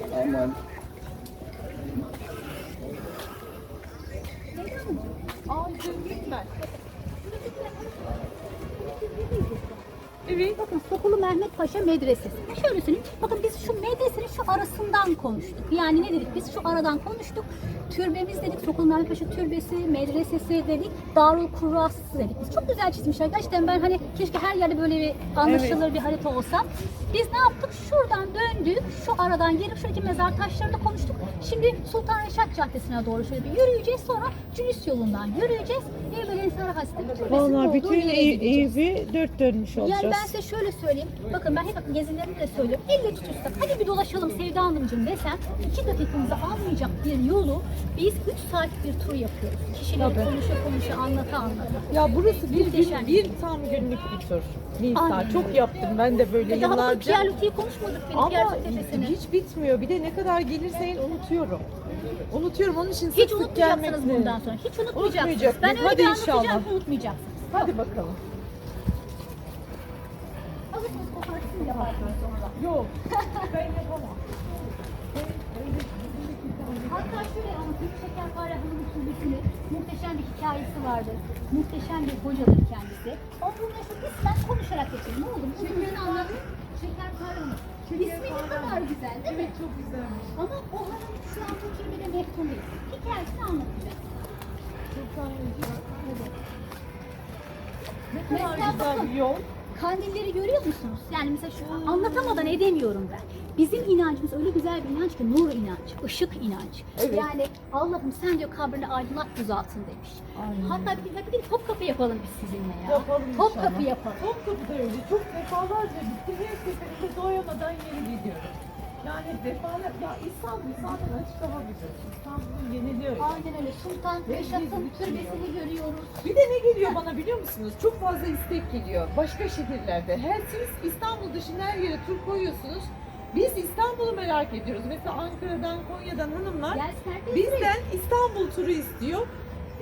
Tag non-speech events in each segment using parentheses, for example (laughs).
Aman. Aa ben. Evet. Bakın Sokulu Mehmet Paşa Medresesi. Şöyle söyleyeyim. Bakın biz şu medresenin şu arasından konuştuk. Yani ne dedik? Biz şu aradan konuştuk. Türbemiz dedik. Sokulu Mehmet Paşa Türbesi, medresesi dedik. Darul Kurras dedik. Biz çok güzel çizmişler. Gerçekten ben hani keşke her yerde böyle bir anlaşılır bir harita olsa. Biz ne yaptık? Şuradan döndük. Şu aradan gelip şuradaki mezar taşlarını konuştuk. Şimdi Sultan Reşat Caddesi'ne doğru şöyle bir yürüyeceğiz. Sonra Cülüs yolundan yürüyeceğiz. Evvel Ensar Hazretleri Türbesi'nin Vallahi olduğu bütün yere ev, gideceğiz. evi dört dönmüş olacağız. Yani ben size şöyle söyleyeyim. Bakın ben hep gezilerimde de söylüyorum. Elle tutuşsak hadi bir dolaşalım Sevda Hanımcığım desem iki dakikamızı almayacak bir yolu biz 3 saat bir tur yapıyoruz. Kişileri Tabii. konuşa konuşa anlata anlata. Ya burası bir Muhteşem. gün, bir tam günlük bir tur. Nisa Aynen. çok yaptım ben de böyle Daha bakın yıllarca. Pierre Louti'yi konuşmadık bile. Pierre Ama Louti Tepesi'ni. hiç bitmiyor. Bir de ne kadar gelirsen unutuyorum. Unutuyorum onun için sık Hiç sık unutmayacaksınız gelmek bundan sonra. Hiç unutmayacaksınız. Unutmayacak Ben öyle Hadi bir inşallah. ki unutmayacaksınız. Hadi bakalım. Sonra. Yok. ben yapamam. Hatta şöyle anlatayım. Şekerpare Hanım'ın türbesini muhteşem bir hikayesi vardır. Muhteşem bir hocadır kendisi. O bunu işte ismen konuşarak geçelim. Ne oldu? Bu türbesini anlatayım. Şekerpare Hanım. İsmi ne kadar güzel değil mi? Evet çok güzelmiş. Ama o hanım şu an türbede meftun değil. Hikayesini anlatacağız. Ne kadar Mesela güzel bakın. bir yol. Kandilleri görüyor musunuz? Yani mesela şu anlatamadan edemiyorum ben. Bizim inancımız öyle güzel bir inanç ki nur inancı, ışık inancı. Evet. Yani Allah'ım sen diyor kabrini aydınlat buz altın demiş. Aynen. Hatta bir, bir, bir Topkapı yapalım biz sizinle ya. Yapalım Topkapı inşallah. yapalım. Topkapı'da öyle çok defalarca gittim. Her seferinde doyamadan geri gidiyorum. Yani defalar, ya İstanbul zaten açık hava güzel. İstanbul'u yeniliyor. Aynen öyle. Sultan Ve Reşat'ın biz türbesini görüyoruz. Bir de ne geliyor bana biliyor musunuz? Çok fazla istek geliyor başka şehirlerde. Her siz İstanbul dışında her yere tur koyuyorsunuz. Biz İstanbul'u merak ediyoruz. Mesela Ankara'dan, Konya'dan hanımlar bizden İstanbul turu istiyor.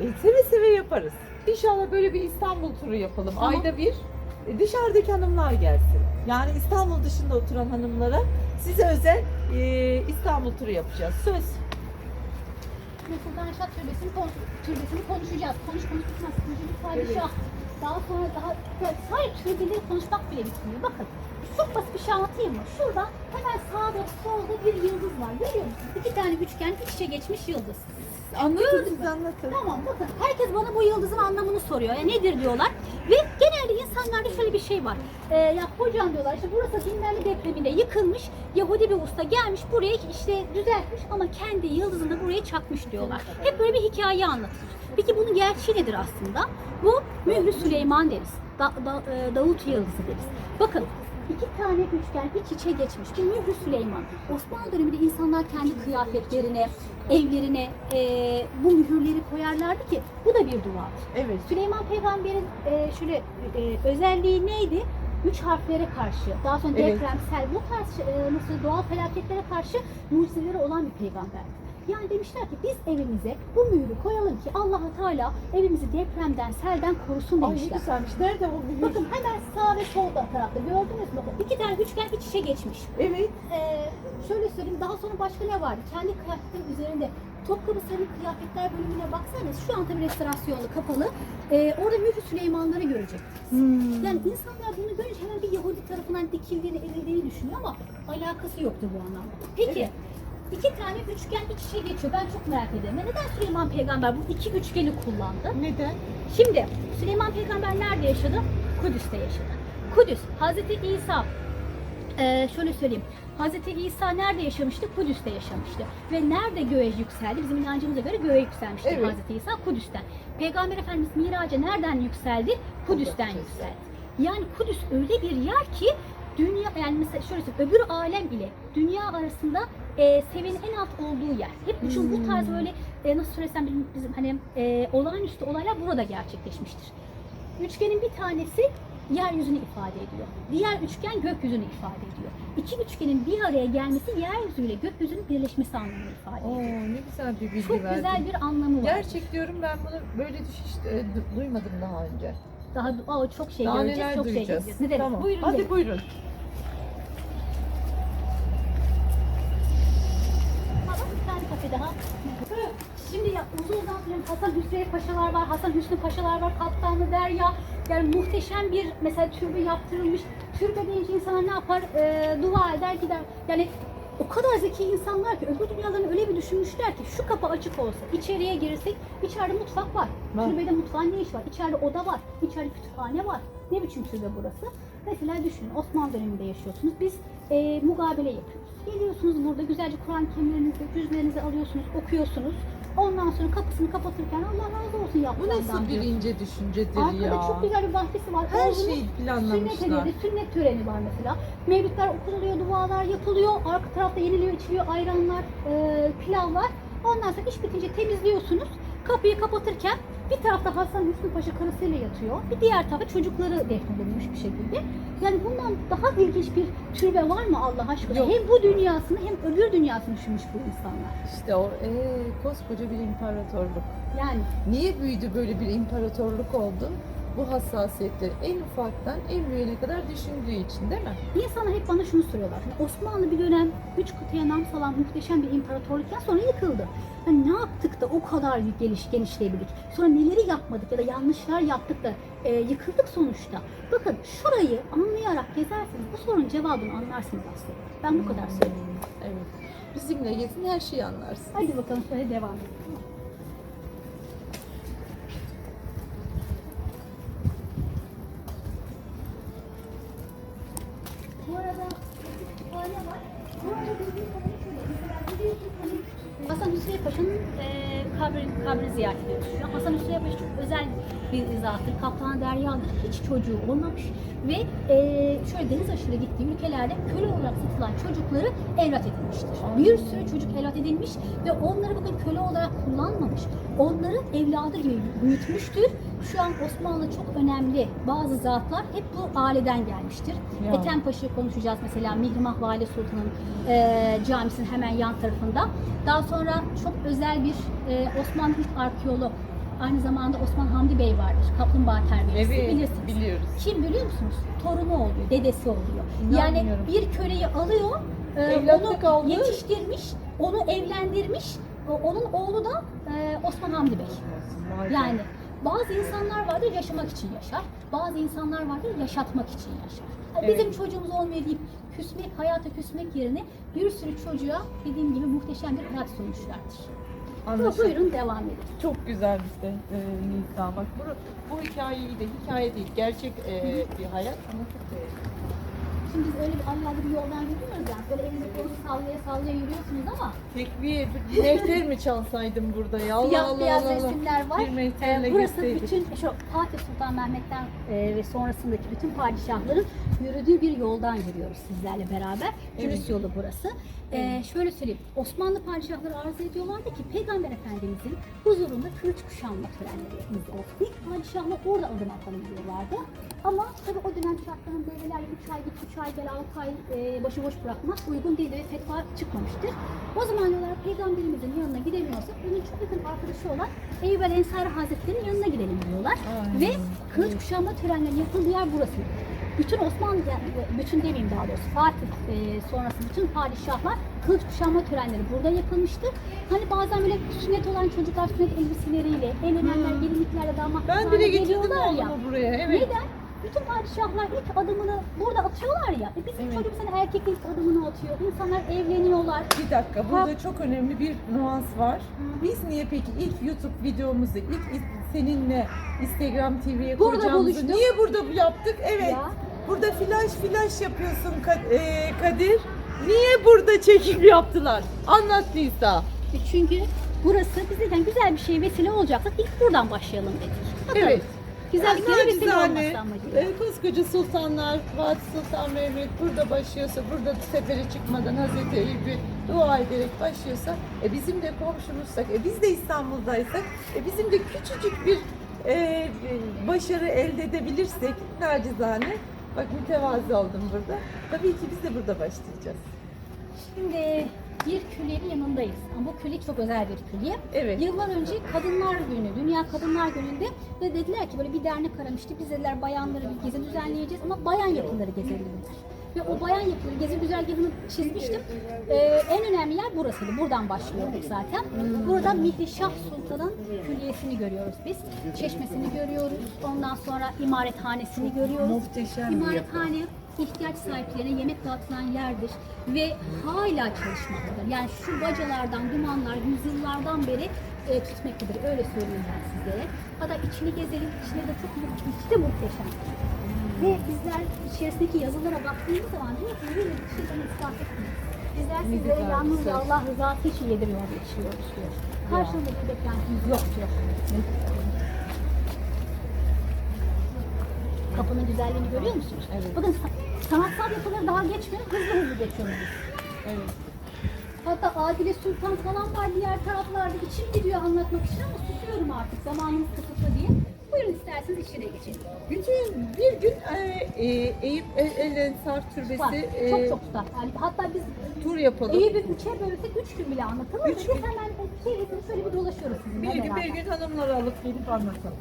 E, seve seve yaparız. İnşallah böyle bir İstanbul turu yapalım. Tamam. Ayda bir e, dışarıdaki hanımlar gelsin. Yani İstanbul dışında oturan hanımlara size özel e, İstanbul turu yapacağız. Söz. Sultan Reşat Türbesi'ni, kon, türbesini konuşacağız. Konuş konuş bitmez. Türbeli padişah. Daha sonra daha ya sadece türbeleri konuşmak bile bitmiyor. Bakın çok basit bir şey anlatayım mı? Şurada hemen sağda solda bir yıldız var. Görüyor musunuz? İki tane üçgen iç içe geçmiş yıldız. Anlatın siz anlatın. Tamam bakın herkes bana bu yıldızın anlamını soruyor. Ya nedir diyorlar. Ve genelde insanlarda şöyle bir şey var. Ee, ya hocam diyorlar işte burası Dinlerli depreminde yıkılmış. Yahudi bir usta gelmiş buraya işte düzeltmiş ama kendi yıldızını buraya çakmış diyorlar. Hep böyle bir hikaye anlatılır. Peki bunun gerçeği nedir aslında? Bu Mührü Süleyman deriz. Da, da, e, Davut yıldızı deriz. Bakın iki tane üçgen iç içe geçmiş. Bir Mührü Süleyman. Osmanlı döneminde insanlar kendi kıyafetlerine, evlerine e, bu mühürleri koyarlardı ki bu da bir duadır. Evet. Süleyman Peygamber'in e, şöyle e, özelliği neydi? Üç harflere karşı, daha sonra Evet. depremsel, bu tarz e, nasıl doğal felaketlere karşı mucizeleri olan bir peygamberdi. Yani demişler ki biz evimize bu mührü koyalım ki allah Teala evimizi depremden, selden korusun Ay ne demişler. güzelmiş. Nerede o mühür? Bakın hemen sağ ve sol tarafta gördünüz mü? Bakın iki tane üçgen iç içe geçmiş. Evet. Ee, şöyle söyleyeyim daha sonra başka ne vardı? Kendi kıyafetlerin üzerinde Topkapı Sarı kıyafetler bölümüne baksanız şu an tabii restorasyonlu kapalı. Ee, orada Mührü Süleymanları görecek. Hmm. Yani insanlar bunu görünce hemen bir Yahudi tarafından dikildiğini, edildiğini düşünüyor ama alakası yoktu bu anlamda. Peki Evet. İki tane üçgen iç içe geçiyor. Ben çok merak ediyorum. Ya Neden Süleyman Peygamber bu iki üçgeni kullandı? Neden? Şimdi Süleyman Peygamber nerede yaşadı? Kudüs'te yaşadı. Kudüs, Hazreti İsa, eee, şöyle söyleyeyim. Hazreti İsa nerede yaşamıştı? Kudüs'te yaşamıştı. Ve nerede göğe yükseldi? Bizim inancımıza göre göğe yükselmişti Evet. Hazreti İsa Kudüs'ten. Peygamber Efendimiz Miraç'a nereden yükseldi? Kudüs'ten Kudüs'ten. yükseldi. Yani Kudüs öyle bir yer ki dünya yani mesela şöyle söyleyeyim öbür alem ile dünya arasında e, seviyenin en alt olduğu yer. Hep çünkü bu tarz Hmm. böyle e, nasıl söylesem bizim, bizim hani e, olağanüstü olaylar burada gerçekleşmiştir. Üçgenin bir tanesi yeryüzünü ifade ediyor. Diğer üçgen gökyüzünü ifade ediyor. İki üçgenin bir araya gelmesi yeryüzüyle gökyüzünün birleşmesi anlamını ifade Oo ediyor. ne güzel bir bilgi Çok verdin. güzel bir anlamı var. Gerçek diyorum ben bunu böyle hiç e, du- duymadım daha önce. Daha o çok şey daha göreceğiz, çok şey duyacağız. göreceğiz. Ne demek? Tamam. Buyurun Hadi gidelim. buyurun. Uzun uzun söyleyeyim Hasan Hüsrev Paşalar var, Hasan Hüsnü Paşalar var, Kaptanlı Derya. Yani muhteşem bir mesela türbe yaptırılmış. Türbe deyince insanlar ne yapar? Ee, dua eder gider. Yani o kadar zeki insanlar ki öbür dünyalarını öyle bir düşünmüşler ki şu kapı açık olsa içeriye girsek içeride mutfak var. Var. Türbede mutfağın ne iş var? İçeride oda var, içeride kütüphane var. Ne biçim türbe burası? Mesela düşünün Osmanlı döneminde yaşıyorsunuz. Biz e, mugabele yapıyoruz. Geliyorsunuz burada güzelce Kur'an kemerinizi, cüzlerinizi alıyorsunuz, okuyorsunuz. Ondan sonra kapısını kapatırken Allah razı olsun Bu yaptığından nasıl bir ince düşüncedir Arkada ya. çok güzel bir bahçesi var. Her Oğlunun şeyi planlamışlar. Sünnet edildi, sünnet töreni var mesela. Mevlütler okunuluyor, dualar yapılıyor. Arka tarafta yeniliyor, içiliyor ayranlar, e, pilavlar. Ondan sonra iş bitince temizliyorsunuz. Kapıyı kapatırken bir tarafta Hasan Hüsnü Paşa karısıyla yatıyor. Bir diğer tarafta çocukları defnedilmiş bir şekilde. Yani bundan daha ilginç bir türbe var mı Allah aşkına? Yok. Hem bu dünyasını hem öbür dünyasını düşünmüş bu insanlar. İşte o ee, koskoca bir imparatorluk. Yani Niye büyüdü böyle bir imparatorluk oldu? Bu hassasiyetleri en ufaktan en büyüğüne kadar düşündüğü için değil mi? İnsanlar hep bana şunu soruyorlar. Hani Osmanlı bir dönem üç kıtaya nam salan muhteşem bir imparatorlukken sonra yıkıldı. Hani ne yaptık da o kadar geniş genişleyebildik? Sonra neleri yapmadık ya da yanlışlar yaptık da e, yıkıldık sonuçta. Bakın şurayı anlayarak gezerseniz bu sorunun cevabını anlarsınız aslında. Ben bu kadar söyleyeyim. Evet. Bizimle gezin her şeyi anlarsın. Hadi bakalım şöyle devam edelim. Why did you find it? Hasan Hüseyin Paşa'nın e, kabri, kabrini ziyaret ediyoruz şu an. Hasan Hüseyin Paşa çok özel bir zattır. Kaptan Derya'dır. Hiç çocuğu olmamış. Ve e, şöyle deniz aşırı gittiği ülkelerde köle olarak satılan çocukları evlat edilmiştir. Bir sürü çocuk evlat edilmiş ve onları bakın köle olarak kullanmamış. Onları evladı gibi büyütmüştür. Şu an Osmanlı çok önemli bazı zatlar hep bu aileden gelmiştir. Ya. Ethem Paşa'yı konuşacağız mesela Mihrimah Valide Sultan'ın e, camisinin hemen yan tarafında. Daha sonra çok özel bir e, Osmanlı ilk arkeolog aynı zamanda Osman Hamdi Bey vardır. Kaplumbağa terbiyesi Evet, bilirsiniz. biliyoruz. Kim biliyor musunuz? Torunu oluyor, dedesi oluyor. Yani bir köleyi alıyor, e, onu aldı. yetiştirmiş, onu evlendirmiş. O- Onun oğlu da e, Osman Hamdi Bey. Yani bazı insanlar vardır yaşamak için yaşar, bazı insanlar vardır yaşatmak için yaşar. Yani Evet. Bizim çocuğumuz olmuyor deyip küsmek, hayata küsmek yerine bir sürü çocuğa dediğim gibi muhteşem bir hayat sunmuşlardır. Anlaşıldı. Buyurun devam edelim. Çok güzel işte e, Nisa. Bak bu, bu hikayeyi de hikaye değil, gerçek e, bir hayat ama çok. Şimdi biz öyle bir Allah'lı bir yoldan yürüyoruz ya. Böyle elinizi kolunuzu sallaya sallaya yürüyorsunuz ama Tekbir, bir mehter mi çalsaydım burada ya? Allah siyah Allah beyaz Allah. Resimler var. Bir mehterle Ee, burası gitseydik. bütün şu Fatih Sultan Mehmet'ten e, ve sonrasındaki bütün padişahların yürüdüğü bir yoldan yürüyoruz sizlerle beraber. Turist Evet. yolu burası. Ee, şöyle söyleyeyim. Osmanlı padişahları arzu ediyorlardı ki Peygamber Efendimizin huzurunda kılıç kuşanma törenleri yapıldı. İlk padişahlar orada adım atalım diyorlardı. Ama tabii o dönem şartların devreler 3 ay git 3 ay gel 6 ay e, başıboş bırakmak uygun değil ve fetva çıkmamıştır. O zaman diyorlar peygamberimizin yanına gidemiyorsak onun çok yakın arkadaşı olan Eyyub el Ensari Hazretleri'nin yanına gidelim diyorlar. Ay. Ve kılıç kuşanma törenlerinin yapıldığı yer burası. Bütün Osmanlı, bütün demeyeyim daha doğrusu Fatih e, sonrası bütün padişahlar kılıç kuşanma törenleri burada yapılmıştır. Hani bazen böyle sünnet olan çocuklar sünnet elbiseleriyle, evlenenler Hmm. gelinliklerle damat Ben bile getirdim geliyorlar ya. buraya. Evet. Neden? Bütün padişahlar ilk adımını burada atıyorlar ya. E bizim Evet. hani erkek ilk adımını atıyor. İnsanlar evleniyorlar. Bir dakika burada çok önemli bir nuans var. Biz niye peki ilk YouTube videomuzu ilk seninle Instagram TV'ye buluştuk. niye burada yaptık? Evet. Ya. Burada flash flash yapıyorsun e, Kadir. Niye burada çekim yaptılar? Anlat Nisa. E çünkü burası bizden güzel bir şey vesile olacaksa ilk buradan başlayalım dedik. Bakalım. Evet. Güzelliklere vesile Nacizane, olması amacıyla. e, koskoca sultanlar, Fatih Sultan Mehmet burada başlıyorsa, burada sefere çıkmadan Hazreti Eyüp'ü dua ederek başlıyorsa, e bizim de komşumuzsak, e biz de İstanbul'daysak, e bizim de küçücük bir e, başarı elde edebilirsek nacizane, bak mütevazi oldum burada. Tabii ki biz de burada başlayacağız. Şimdi bir külliyenin yanındayız. Ama bu külliye çok özel bir külliye. Evet. Yıllar önce Kadınlar Günü, Dünya Kadınlar Günü'nde ve dediler ki böyle bir dernek aramıştı. Biz dediler bayanları bir gezi düzenleyeceğiz ama bayan yapıları gezelim ve o bayan yapıları gezi güzergahını çizmiştim. Ee, en önemli yer burasıydı. Buradan başlıyorduk zaten. Burada Mihrişah Sultan'ın külliyesini görüyoruz biz. Çeşmesini görüyoruz. Ondan sonra imarethanesini görüyoruz. Muhteşem bir yapı. İhtiyaç sahiplerine yemek dağıtılan yerdir ve hala çalışmaktadır. Yani şu bacalardan dumanlar yüzyıllardan beri e, tütmektedir. Öyle söyleyeyim ben sizlere. Hatta içini gezelim. İçine de çok içi de muhteşem. Ve bizler içerisindeki yazılara baktığımız zaman bir şeyden israf etmeyiz. Bizler sizlere güzel. Allah rızası için yediriyor ve içiyoruz diyor. Karşılığında bir beklentimiz yok diyor. Kapının güzelliğini görüyor musunuz? Evet. Bakın sanatsal yapıları daha geçmiyor, hızlı hızlı geçiyoruz biz. Evet. Hatta Adile Sultan falan var diğer taraflarda. İçim gidiyor anlatmak için ama susuyorum artık zamanımız kısıtlı diye. Buyurun isterseniz içine geçelim. Bütün bir gün e, e, Eyüp El, El Ensar Türbesi Var. e, Çok çok güzel. Yani hatta biz tur yapalım. Eyüp'ü üçe bölsek üç gün bile anlatılır. Üç Üç gün. hemen o çevresini şöyle bir dolaşıyoruz sizinle Bir gün, beraber. bir gün hanımları alıp gelip anlatalım.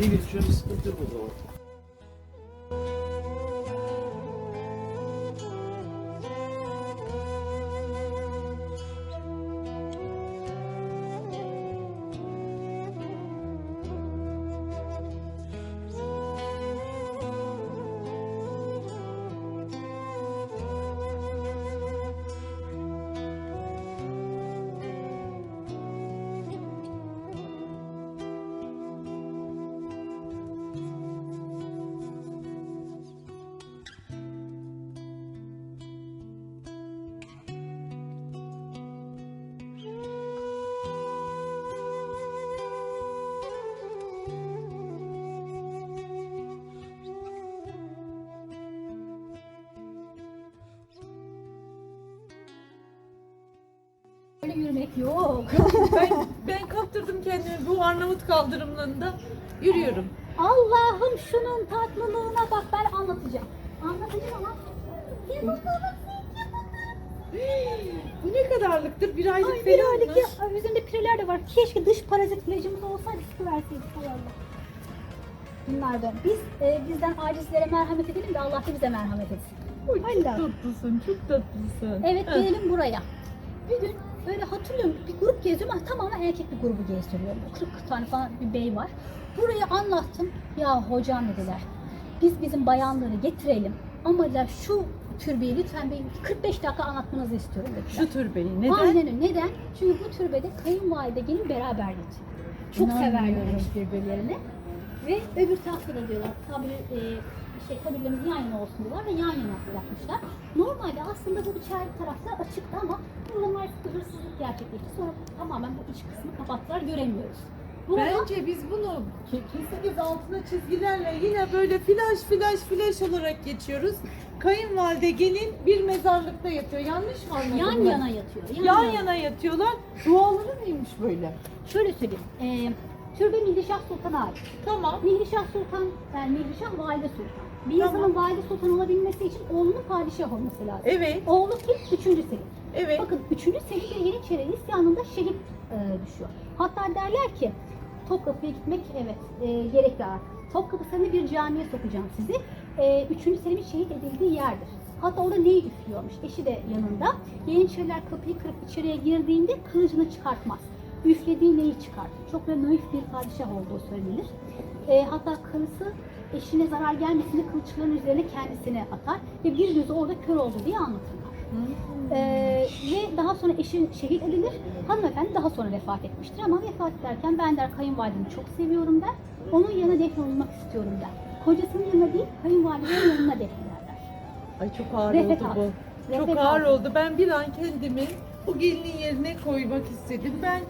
İyi geçiyor, bir sıkıntı yok o zaman. Yürümek yok. (laughs) ben, ben kaptırdım kendimi bu Arnavut kaldırımlarında yürüyorum. Allah'ım şunun tatlılığına bak ben anlatacağım. Anlatacağım ama (gasps) Bu ne kadarlıktır? Bir aylık Ay bir falan aylık mı? ya. Üzerinde pireler de var. Keşke dış parazit ilacımız olsaydı sıkıverseydik hay Allah. Bunlar da. Biz e, bizden acizlere merhamet edelim de Allah da bize merhamet etsin. Oy, çok Allah. tatlısın, çok tatlısın. Evet gelelim buraya. Bir gün böyle hatırlıyorum bir grup geziyorum ama tamamen erkek bir grubu gezdiriyorum. 40 tane falan bir bey var. Burayı anlattım. Ya hocam dediler. Biz bizim bayanları getirelim ama dediler şu türbeyi lütfen bir 45 dakika anlatmanızı istiyorum dediler. Şu türbeyi neden? Aynen öyle. Neden? Çünkü bu türbede kayınvalide gelin beraber yatıyor. Çok severlermiş birbirlerini. Ve öbür tarafta da diyorlar kabir, e, şey, kabirlerimiz yan yana olsun diyorlar ve yan yana yapmışlar. Normalde aslında bu içeride taraflar açıktı ama bir hırsızlık gerçekleşti. Sonra tamamen bu iç kısmı kapattılar göremiyoruz. Burada Bence biz bunu ke- kesiniz altına çizgilerle yine böyle flash flash flash olarak geçiyoruz. Kayınvalide gelin bir mezarlıkta yatıyor. Yanlış mı anladım yan ben? yana yatıyor. Yan yana yatıyorlar. Duaları neymiş böyle? Şöyle söyleyeyim. E, türbe Mihrişah Sultan'a ait. Tamam. Mihrişah Sultan, yani Mihrişah Valide Sultan. Bir Tamam. insanın valide sultan olabilmesi için oğlunun padişah olması lazım. Evet. Oğlu kim? Üçüncü Selim. Evet. Bakın üçüncü Selim de Yeniçeri isyanında şehit e, düşüyor. Hatta derler ki Topkapı'ya gitmek evet e, gerekli artık. Topkapı Sarayı'na bir camiye sokacağım sizi. E, üçüncü Selim'in şehit edildiği yerdir. Hatta orada neyi üflüyormuş? Eşi de yanında. Yeniçeriler kapıyı kırıp içeriye girdiğinde kılıcını çıkartmaz. Üflediği neyi çıkartır? Çok da naif bir padişah olduğu söylenir. E, hatta karısı eşine zarar gelmesin diye kılıçların üzerine kendisine atar ve bir gözü orada kör oldu diye anlatırlar. Ee, ve daha sonra eşi şehit edilir. Hanımefendi daha sonra vefat etmiştir ama vefat ederken ben der kayınvalidemi çok seviyorum der. Onun yanına defnolunmak istiyorum der. Kocasının yanına değil kayınvalidenin yanına defnederler. Ay çok ağır Refet oldu bu. Refet Çok ağır oldu. Ben bir an kendimi bu gelinin yerine koymak istedim. Ben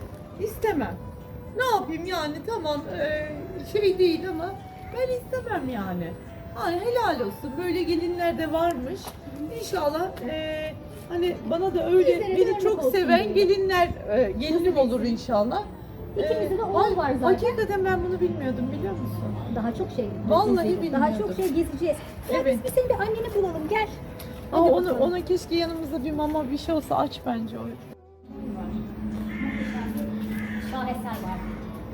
istemem. Ne yapayım yani tamam eee, şey değil ama ben istemem yani. Ay helal olsun. Böyle gelinler de varmış. İnşallah eee, hani bana da öyle de beni örnek çok olsun seven gelinler eee, gelinim olur inşallah. İkimizde de Eee, oğul var zaten. Hakikaten ben bunu bilmiyordum biliyor musun? Daha çok şey Vallahi gezeceğiz. Daha bilmiyordum. çok şey gezeceğiz. Ya Evet. biz bir senin bir anneni bulalım gel. Aa, Hadi onu, bakalım. ona keşke yanımızda bir mama bir şey olsa aç bence o. Şaheser var.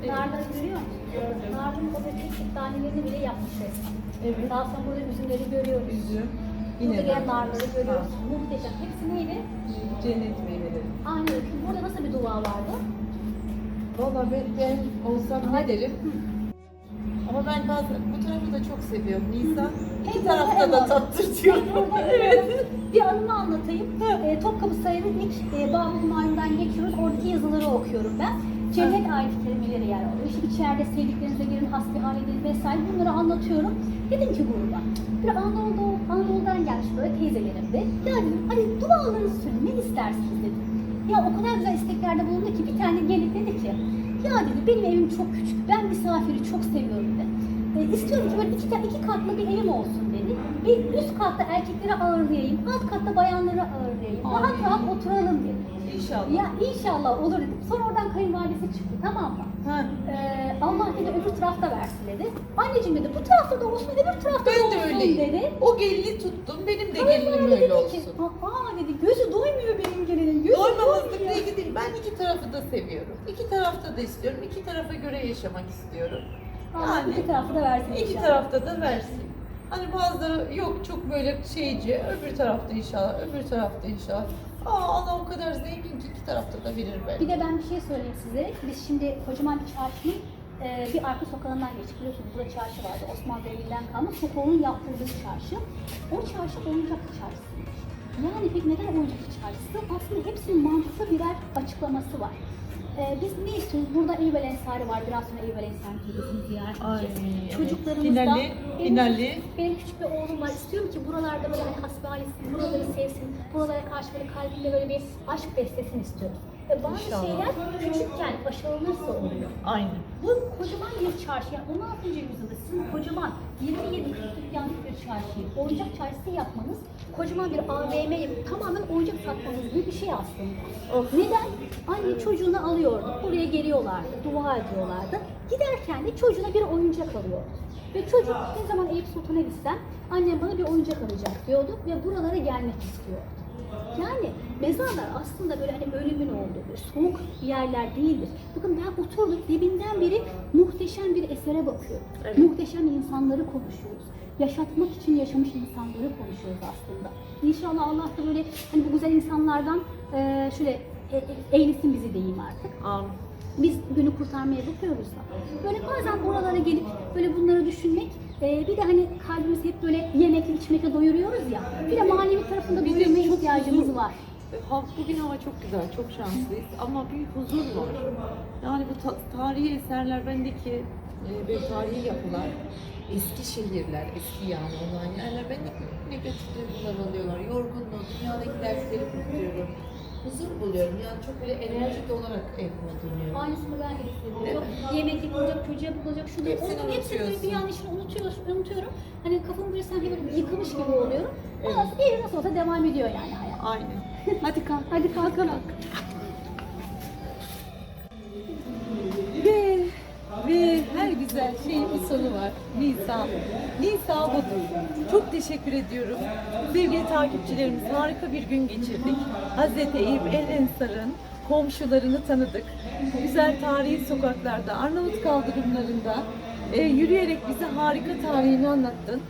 Evet. Narları görüyor musun? Gördüm. Narların o küçük tanelerini bile yapmış resmen. Evet. Daha sonra burada üzümleri görüyoruz. Üzüm. Burada Yine gelen nar. narları görüyoruz. Muhteşem. Hepsi neydi? Cennet meyveleri. Aynen. Şimdi Burada nasıl bir dua vardı? Valla ben, ben olsam ne derim? Ama ben bazen bu tarafı da çok seviyorum. Nisan iki tarafta da. Burada evet. Bir anımı anlatayım. E, Topkapı Sarayı'nın ilk e, Babı Humayun'dan geçiyoruz. Oradaki yazıları okuyorum ben. Cennet ayet kelimeleri yer alıyor. İşte içeride sevdiklerinize girin, hasbihal edin vesaire bunları anlatıyorum. Dedim ki gruba, bir Anadolu, Anadolu'dan gelmiş böyle teyzelerim de. Ya dedim, hadi dualarınızı söyleyin, ne istersiniz dedim. Ya o kadar güzel isteklerde bulundu ki bir tane gelip dedi ki, ya dedi benim evim çok küçük, ben misafiri çok seviyorum dedi. E, istiyorum ki böyle iki, iki katlı bir evim olsun dedi. Bir üst katta erkekleri ağırlayayım, alt katta bayanları ağırlayayım. Rahat rahat oturalım dedi. İnşallah. Ya inşallah olur dedim. Sonra oradan kayınvalidesi çıktı tamam mı? Ha. Ee, Allah dedi öbür tarafta versin dedi. Anneciğim dedi bu tarafta da olsun öbür tarafta da Ben de olsun öyleyim. dedi. O gelini tuttum. Benim de gelinim öyle ki, olsun. Aa dedi gözü doymuyor benim gelinin. Gözü Doymamazlık doymuyor. ilgili değil. Ben iki tarafı da seviyorum. İki tarafta da istiyorum. İki tarafa göre yaşamak istiyorum. Allah Yani iki tarafta da versin iki inşallah. tarafta da versin. Hani bazıları yok çok böyle şeyci, öbür tarafta inşallah, öbür tarafta inşallah. Aa Allah o kadar zengin ki iki tarafta da verir belki. Bir de ben bir şey söyleyeyim size. Biz şimdi kocaman bir çarşının e, bir arka sokağından geçtik. Biliyorsunuz burada çarşı vardı. Osmanlı devrinden kalma. Sokağın yaptırdığı çarşı. O çarşı oyuncak çarşısıymış. Yani peki neden oyuncak çarşısı? Aslında hepsinin mantıklı birer açıklaması var. E, biz ne istiyoruz? Burada Eyüp Ensari var. Biraz sonra Eyüp Ensari Teyzesi'ni ziyaret Ay, edeceğiz. evet. Çocuklarımızda... Finali, Benim- finali. benim küçük bir oğlum var. İstiyorum ki buralarda böyle hani hasbihalesi, buraları sevsin, buralara karşı böyle kalbinde böyle bir aşk beslesin istiyorum. Ve bazı İnşallah. şeyler küçükken aşılanırsa oluyor. Aynen. Bu kocaman bir çarşı, yani 16. yüzyılda sizin kocaman 27 40 yanlık bir çarşıyı, oyuncak çarşısı yapmanız, kocaman bir AVM yapıp tamamen oyuncak satmanız gibi bir şey aslında. Of. Neden? Anne çocuğunu alıyordu, buraya geliyorlardı, dua ediyorlardı. Giderken de çocuğuna bir oyuncak alıyordu. Ve çocuk ne zaman Eyüp Sultan'a gitsem annem bana bir oyuncak alacak diyordu ve buralara gelmek istiyordu. Yani mezarlar aslında böyle hani ölümün olduğu, böyle soğuk yerler değildir. Bakın ben oturdum dibinden beri muhteşem bir esere bakıyorum. Evet. Muhteşem insanları konuşuyoruz. Yaşatmak için yaşamış insanları konuşuyoruz aslında. İnşallah Allah da böyle hani bu güzel insanlardan eee şöyle e- e- eylesin bizi diyeyim artık Amin. biz günü kurtarmaya bakıyoruz da. Böyle bazen buralara gelip böyle bunları düşünmek, e, bir de hani kalbimizi hep böyle yemekle içmekle doyuruyoruz ya. Bir de manevi tarafında de doyurmaya çok ihtiyacımız huzur. var. Ha, bugün hava çok güzel, çok şanslıyız ama bir huzur var. Yani bu ta- tarihi eserler bendeki e, böyle tarihi yapılar, eski şehirler, eski yani olan yerler bende negatif duygular alıyorlar. Yorgunluğu, dünyadaki dersleri unutuyorum. Huzur buluyorum yani çok böyle enerjik olarak evime dönüyorum. Aynısını ben de hissediyorum. mi? Yemek yapılacak, çocuğa bakılacak, şunu Hepsini Hepsini, hepsini bir an için unutuyorsun, unutuyorum. Hani kafamı böyle sanki böyle yıkılmış gibi oluyorum. Evet. Ama iyi nasıl olsa devam ediyor yani hayat. Aynen. (laughs) Hadi kalk. Hadi kalkalım. Ve güzel şeyin bir sonu var. Nisa. Nisa budur. Çok teşekkür ediyorum. Sevgili takipçilerimiz harika bir gün geçirdik. Hazreti Eyüp El Ensar'ın komşularını tanıdık. Güzel tarihi sokaklarda, Arnavut kaldırımlarında e, yürüyerek bize harika tarihini anlattın.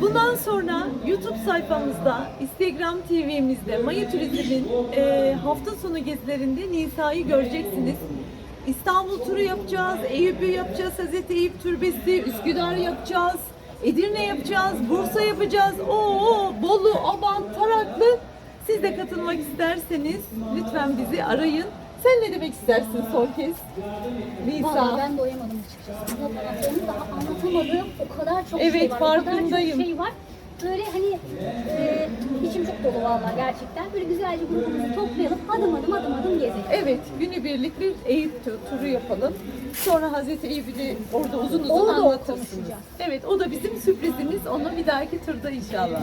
Bundan sonra YouTube sayfamızda, Instagram TV'mizde, Maya Turizm'in e, hafta sonu gezilerinde Nisa'yı göreceksiniz. İstanbul turu yapacağız, Eyüp'ü yapacağız, Hazreti Eyüp Türbesi, Üsküdar yapacağız, Edirne yapacağız, Bursa yapacağız. Oo, Bolu, Aban, Taraklı. Siz de katılmak isterseniz lütfen bizi arayın. Sen ne demek istersin son kez? Nisa. Ben doyamadım açıkçası. Anlatamam. daha anlatamadığım o kadar çok Evet, şey var. O kadar farkındayım. çok şey var. Böyle hani e, içim çok dolu vallahi gerçekten. Böyle güzelce grubumuzu toplayalım. Adım adım adım adım gezelim. Evet, günübirlik bir Eyüp tu- turu yapalım. Sonra Hazreti Eyüp'ü de orada uzun uzun Orada anlatırsınız. konuşacağız. Evet, o da bizim sürprizimiz. Onu bir dahaki turda inşallah.